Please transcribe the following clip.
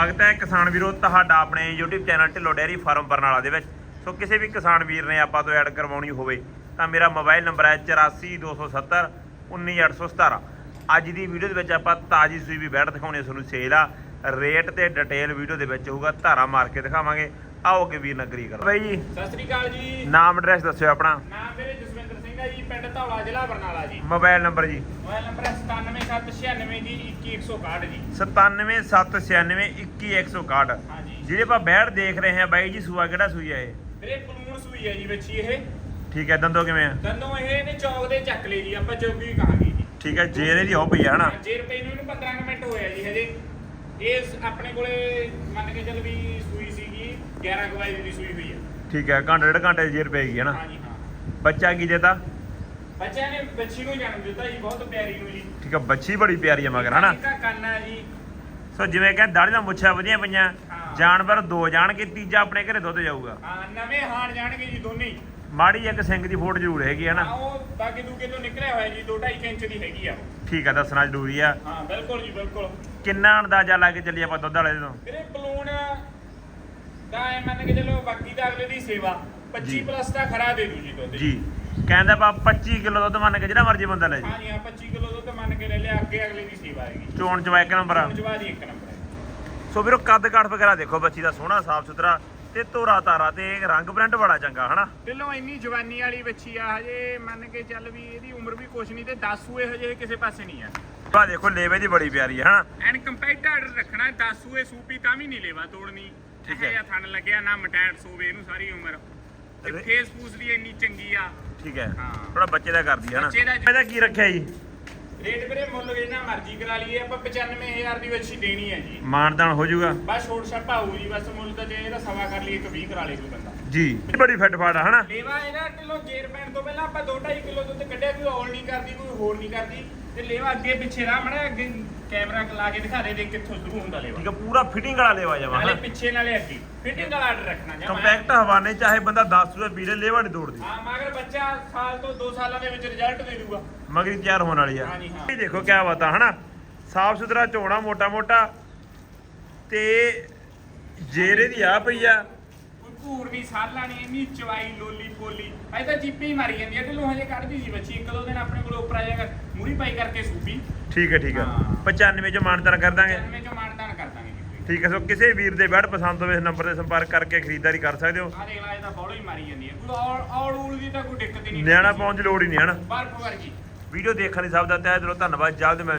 ਸਵਾਗਤ ਹੈ ਕਿਸਾਨ ਵੀਰੋ ਤੁਹਾਡਾ ਆਪਣੇ YouTube channel Dhillon dairy farm Barnala ਦੇ ਵਿੱਚ। ਸੋ ਕਿਸੇ ਵੀ ਕਿਸਾਨ ਵੀਰ ਨੇ ਆਪਾਂ ਤੋਂ ਐਡ ਕਰਵਾਉਣੀ ਹੋਵੇ ਤਾਂ ਮੇਰਾ ਮੋਬਾਈਲ ਨੰਬਰ ਹੈ 84270 19817 ਅੱਜ ਦੀ ਵੀਡੀਓ ਦੇ ਵਿੱਚ ਆਪਾਂ ਤਾਜੀ ਸੂਈ ਵੀ ਬੈਠ ਦਿਖਾਉਣੀ ਤੁਹਾਨੂੰ ਸੇਲ ਆ। ਰੇਟ ਤੇ ਡਿਟੇਲ ਵੀਡੀਓ ਦੇ ਵਿੱਚ ਹੋਊਗਾ ਧਾਰਾ ਮਾਰ ਕੇ ਦਿਖਾਵਾਂਗੇ। ਆਓ ਅੱਗੇ ਵੀਰ ਨਗਰੀ ਕਰ ਬਾਈ ਜੀ ਸਤਿ ਸ੍ਰੀ ਅਕਾਲ ਜੀ। ਨਾਮ ਐਡਰੈਸ ਦੱਸਿਓ ਆਪਣਾ। ਨਾਮ ਮੇਰੇ ਸਿੰਘ ਹੈ ਜੀ ਪਿੰਡ ਧੌਲਾ ਜ਼ਿਲ੍ਹਾ ਬਰਨਾਲਾ ਜੀ। ਮੋਬਾਈਲ ਨੰਬਰ ਜੀ। ਮੋਬਾਈਲ ਨੰਬਰ ਹੈ 97796 ਜੀ। 21161 ਜੀ 9776921161 ਹਾਂਜੀ। ਜਿਹੜੇ ਆਪਾਂ ਬੈੜ ਦੇਖ ਰਹੇ ਹਾਂ ਬਾਈ ਜੀ ਸੂਆ ਕਿਹੜਾ ਸੂਈ ਹੈ ਇਹ? ਵੀਰੇ ਪਲੂਣ ਸੂਈ ਹੈ ਜੀ ਬੱਚੀ ਇਹ। ਠੀਕ ਹੈ ਦੰਦੋ ਕਿਵੇਂ ਆ? ਦੰਦੋਂ ਇਹ ਨੇ ਚੌਕ ਦੇ ਚੱਕ ਲਈ ਜੀ ਆਪਾਂ ਚੌਕੀ ਕਹਾਂਗੇ ਜੀ। ਠੀਕ ਹੈ ਜੇਰੇ ਦੀ ਹੋ ਪਈ ਆ ਹਨਾ? ਜੇ ਰੁਪਏ ਨੂੰ ਇਹਨੂੰ 15 ਕੁ ਮਿੰਟ ਹੋਇਆ ਜੀ ਹਜੇ। ਇਹ ਆਪਣੇ ਕੋਲੇ ਮੰਨ ਕੇ ਚੱਲ ਵੀ ਸੂਈ ਸੀਗੀ 11 ਕੁ ਵਜੇ ਦੀ ਸੂਈ ਹੋਈ ਹੈ ਠੀਕ ਹੈ ਘੰਟੇ ਡੇਢ ਘੰਟੇ ਜੇਰ ਪਏਗੀ ਹਨਾ? ਹਾਂਜੀ ਹਾਂ। ਬੱਚਾ ਕੀ ਦੇਤਾ? ਬੱਚਿਆਂ ਨੇ ਬੱਚੀ ਨੂੰ ਜਨਮ ਦਿੱਤਾ ਜੀ ਬਹੁਤ ਪਿਆਰੀ ਨੂੰ ਜੀ। ਠੀਕ ਹੈ ਬੱਚੀ ਬੜੀ ਪਿਆਰੀ ਹੈ ਮਗਰ ਹਨਾ? ਇਹਦਾ ਕੰਨ ਹੈ ਜੀ। ਸੋ ਜਿਵੇਂ ਕਹਿੰਦੇ ਦਾੜੀ ਦਾ ਮੁੱਛਾਂ ਵਧੀਆ ਪਈਆਂ ਹਾਂ। ਜਾਨਵਰ ਦੋ ਜਾਣਗੇ ਤੀਜਾ ਆਪਣੇ ਘਰੇ ਦੁੱਧ ਜਾਊਗਾ। ਹਾਂ ਨਵੇਂ ਹਾਣ ਜਾਣਗੇ ਜੀ ਦੋਨੇ ਹੀ। ਮਾੜੀ ਇੱਕ ਸਿੰਘ ਦੀ ਫੋਟ ਜ਼ਰੂਰ ਹੈਗੀ ਹੈ ਹਾਂ ਨਾ ਉਹ ਬਾਕੀ ਦੂਕੇ ਤੋਂ ਨਿਕਲਿਆ ਹੋਇਆ ਜੀ 2.5 ਇੰਚ ਦੀ ਹੈਗੀ ਆ ਉਹ। ਠੀਕ ਹੈ ਦੱਸਣਾ ਜ਼ਰੂਰੀ ਆ। ਹਾਂ ਬਿਲਕੁਲ ਜੀ ਬਿਲਕੁਲ। ਕਿੰਨਾ ਅੰਦਾਜ਼ਾ ਲਾ ਕੇ ਚੱਲੀ ਆਪਾਂ ਦੁੱਧ ਵਾਲੇ ਤੋਂ ਵੀਰੇ ਬਲੂਨ ਦਾ ਐ ਮੰਨ ਕੇ ਚਲੋ ਬਾਕੀ ਦਾ ਅਗਲੇ ਦੀ ਸੇਵਾ। 25 ਜੀ। ਪਲੱਸ ਦਾ ਖਰਾ ਦੇ ਦੂ ਜੀ ਦੁੱਧ। ਜੀ। ਕਹਿੰਦਾ ਪਾ 25 ਕਿਲੋ ਦੁੱਧ ਮੰਨ ਕੇ ਜਿਹੜਾ ਮਰਜ਼ੀ ਬੰਦਾ ਲੈ ਜੀ ਹਾਂ ਜੀ ਹਾਂ 25 ਕਿਲੋ ਦੁੱਧ ਮੰਨ ਕੇ ਲੈ ਲਿਆ ਅੱਗੇ ਅਗਲੇ ਦੀ ਸੇਵਾ ਹੈਗੀ ਚੋਣ ਚਵਾ ਇੱਕ ਨੰਬਰ ਆ। ਜਵਾ ਦੀ ਇੱਕ ਨੰਬਰ ਸੋ ਵੀਰੋ ਕੱਦ ਕਾਠ ਵਗੈਰਾ ਦੇਖੋ ਬੱਚੀ ਦਾ ਸੋਹਣਾ ਸਾਫ਼ ਸੁਥਰਾ ਤੇ ਤੋਰਾ ਤਾਰਾ ਤੇ ਰੰਗ ਪ੍ਰਿੰਟ ਬੜਾ ਚੰਗਾ ਹਨਾ? ਢਿੱਲੋਂ ਇੰਨੀ ਜਵਾਨੀ ਵਾਲੀ ਬੱਚੀ ਆ ਹਜੇ ਮੰਨ ਕੇ ਚੱਲ ਵੀ ਇਹਦੀ ਉਮਰ ਵੀ ਕੁਛ ਨਹੀਂ ਤੇ 10 ਸੂਏ ਹਜੇ ਕਿਸੇ ਪਾਸੇ ਨਹੀਂ ਆ। ਆ ਦੇਖੋ ਲੇਵੇ ਦੀ ਬੜੀ ਪਿਆਰੀ ਹੈ ਹਨਾ? ਐਨ ਕੰਪੈਕਟਡ ਰੱਖਣਾ 10 ਸੂਏ ਸੂਪੀ ਤਾਂ ਵੀ ਨਹੀਂ ਲੈਵਾ ਤੋੜਨੀ। ਠੀਕ ਠੀਕ ਹੈ। ਹੈ ਥਣ ਲੱਗਿਆ ਨਾ ਮਟੈਟ ਸੂਵੇ ਇਹਨੂੰ ਸਾਰੀ ਉਮਰ। ਤੇ ਅਰੇ- ਫੇਸ ਫੂਸ ਵੀ ਇੰਨੀ ਚੰਗੀ ਆ। ਠੀਕ ਹੈ। ਹਾਂ। ਥੋੜਾ ਬੱਚੇ ਦਾ ਕਰਦੀ ਹੈ ਨਾ। ਬੱਚੇ ਦਾ- ਇਹਦਾ ਕੀ ਰੱਖਿਆ ਜੀ? ਰੇਟ ਵੀਰੇ ਮੁੱਲ ਜਿੰਨਾ ਮਰਜ਼ੀ ਕਰਾ ਲਈਏ ਆਪਾਂ 95000 ਦੀ ਵੱਛੀ ਦੇਣੀ ਹੈ ਜੀ। ਮਾਨਦਾਨ ਹੋ ਜਾਊਗਾ। ਬਸ ਛੋਟ ਛੱਪਾ ਹੋਊ ਜੀ ਬਸ ਮੁੱਲ ਤਾਂ ਜੇ ਇਹਦਾ ਸਵਾ ਕਰ ਲਈਏ ਇੱਕ 20 ਕਰਾ ਲੇ ਕੋਈ ਬੰਦਾ। ਜੀ। ਬੜੀ ਫਿੱਟ ਫਾਟ ਆ ਹਨਾ? ਲੇਵਾ ਇਹਦਾ ਢਿੱਲੋਂ ਜੇਰ ਪੈਣ ਤੋਂ ਪਹਿਲਾਂ ਆਪਾਂ 2.5 ਕਿਲੋ ਦੁੱਧ ਕੱਢਿਆ ਕੋਈ ਔਲ ਨਹੀਂ ਕਰਦੀ ਕੋਈ ਹੋਰ ਨਹੀਂ ਕਰਦੀ। ਤੇ ਲੇਵਾ ਅੱਗੇ ਪਿੱਛੇ ਰਾਹ ਮੜਾ ਅੱਗੇ ਕੈਮਰਾ ਲਾ ਕੇ ਦਿਖਾ ਦੇ ਦੇ ਕਿੱਥੋਂ ਸ਼ੁਰੂ ਹੁੰਦਾ ਲੇਵਾ। ਠੀਕ ਹੈ ਪੂਰਾ ਫਿਟਿੰਗ ਵਾਲਾ ਲੇਵਾ ਜਾਵਾ ਨਾਲੇ ਪਿੱਛੇ ਨਾਲੇ ਅੱਗੇ ਫਿਟਿੰਗ ਵਾਲਾ ਆਰਡਰ ਰੱਖਣਾ ਜਾਂ ਕੰਪੈਕਟ ਹਵਾਨੇ ਚਾਹੇ ਬੰਦਾ 10 ਰੁਪਏ ਵੀਰੇ ਲੇਵਾ ਨਹੀਂ ਤੋੜਦੀ। ਹਾਂ ਮਗਰ ਬੱਚਾ ਸਾਲ ਤੋਂ 2 ਸਾਲਾਂ ਦੇ ਵਿੱਚ ਰਿਜ਼ਲਟ ਦੇ ਦੂਗਾ। ਮਗਰੀ ਤਿਆਰ ਹੋਣ ਵਾਲੀ ਆ। ਹਾਂਜੀ, ਹਾਂ। ਇਹ ਦੇਖੋ ਕਿਆ ਬਤਾ ਹਨਾ? ਸਾਫ਼ ਸੁਥਰਾ ਚੋਣਾ ਮੋਟਾ ਮੋਟਾ ਤੇ ਜੇਰੇ ਦੀ ਆ ਪਈ ਆ। ਕੋਈ ਘੂਰ ਨਹੀਂ ਸਾਲਾ ਨਹੀਂ ਇੰਨੀ ਚਵਾਈ ਲੋਲੀ ਪੋਲੀ। ਅਜੇ ਤਾਂ ਹੀ ਮਾਰੀ ਜਾਂਦੀ ਹੈ ਢਿੱਲੋਂ ਹਜੇ ਕੱਢਦੀ ਸੀ ਬੱਚੀ ਇੱਕ ਦੋ ਦਿਨ ਆਪਣੇ ਕੋਲ ਉੱਪਰ ਆ ਜਾਏਗਾ ਮੂਰੀ ਪਾਈ ਕਰਕੇ ਸੂਪੀ। ਠੀਕ ਹੈ ਠੀਕ ਹੈ। ਹਾਂ। 95 ਚ ਮਾਨਦਾਨ ਕਰ ਦਾਂਗੇ। ਜਨਮੇ ਚੋਂ ਮਾਨਦਾਨ ਕਰ ਦਾਂਗੇ ਜੀ। ਠੀਕ ਹੈ ਸੋ ਕਿਸੇ ਵੀਰ ਦੇ ਬੈਡ ਪਸੰਦ ਹੋਵੇ ਇਸ ਨੰਬਰ ਤੇ ਸੰਪਰਕ ਕਰਕੇ ਖਰੀਦਦਾਰੀ ਕਰ ਸਕਦੇ ਹੋ। ਆ ਦੇਖ ਲੈ ਇਹ ਤਾਂ ਬੋਲੋ ਹੀ ਮਾਰੀ ਜਾਂਦੀ ਹੈ। ਕੋਈ ਔਲ ਔਲ ਊਲ ਦੀ ਤਾਂ ਕੋਈ ਦਿੱਕਤ ਹੀ ਨਹੀਂ। ਨਿਆਣਾ ਪਾਉਣ ਦੀ ਲੋੜ ਹੀ ਨਹੀਂ ਹਨ ਬਰਫ ਵਰਗੀ। ਵੀਡੀਓ ਦੇਖਣ ਲਈ ਸਭ ਦਾ ਤਹਿ ਦਿਲੋਂ ਧੰਨਵਾਦ। ਜਲਦ ਮਿਲ